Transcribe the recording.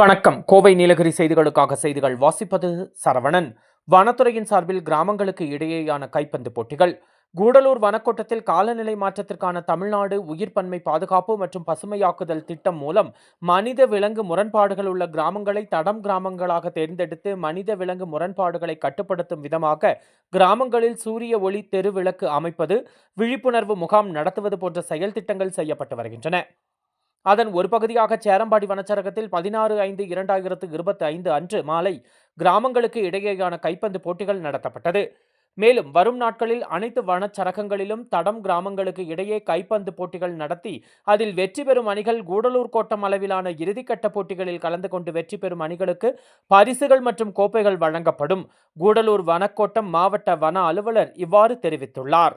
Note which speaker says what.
Speaker 1: வணக்கம். கோவை நீலகிரி செய்திகளுக்காக செய்திகள் வாசிப்பது சரவணன். வனத்துறையின் சார்பில் கிராமங்களுக்கு இடையேயான கைப்பந்து போட்டிகள். கூடலூர் வனக்கோட்டத்தில் காலநிலை மாற்றத்திற்கான தமிழ்நாடு உயிர்ப்பன்மை பாதுகாப்பு மற்றும் பசுமையாக்குதல் திட்டம் மூலம் மனித விலங்கு முரண்பாடுகள் உள்ள கிராமங்களை தடம் கிராமங்களாக தேர்ந்தெடுத்து மனித விலங்கு முரண்பாடுகளை கட்டுப்படுத்தும் விதமாக கிராமங்களில் சூரிய ஒளி தெருவிளக்கு அமைப்பது விழிப்புணர்வு முகாம் நடத்துவது போன்ற செயல் திட்டங்கள் செய்யப்பட்டு வருகின்றன. அதன் ஒரு பகுதியாக சேரம்பாடி வனச்சரகத்தில் பதினாறு ஐந்து இரண்டாயிரத்து இருபத்தி ஐந்து அன்று மாலை கிராமங்களுக்கு இடையேயான கைப்பந்து போட்டிகள் நடத்தப்பட்டது. மேலும் வரும் நாட்களில் அனைத்து வனச்சரகங்களிலும் தடம் கிராமங்களுக்கு இடையே கைப்பந்து போட்டிகள் நடத்தி அதில் வெற்றி பெறும் அணிகள் கூடலூர் கோட்டம் அளவிலான இறுதிக்கட்ட போட்டிகளில் கலந்து கொண்டு வெற்றி பெறும் அணிகளுக்கு பரிசுகள் மற்றும் கோப்பைகள் வழங்கப்படும். கூடலூர் வனக்கோட்டம் மாவட்ட வன அலுவலர் இவ்வாறு தெரிவித்துள்ளார்.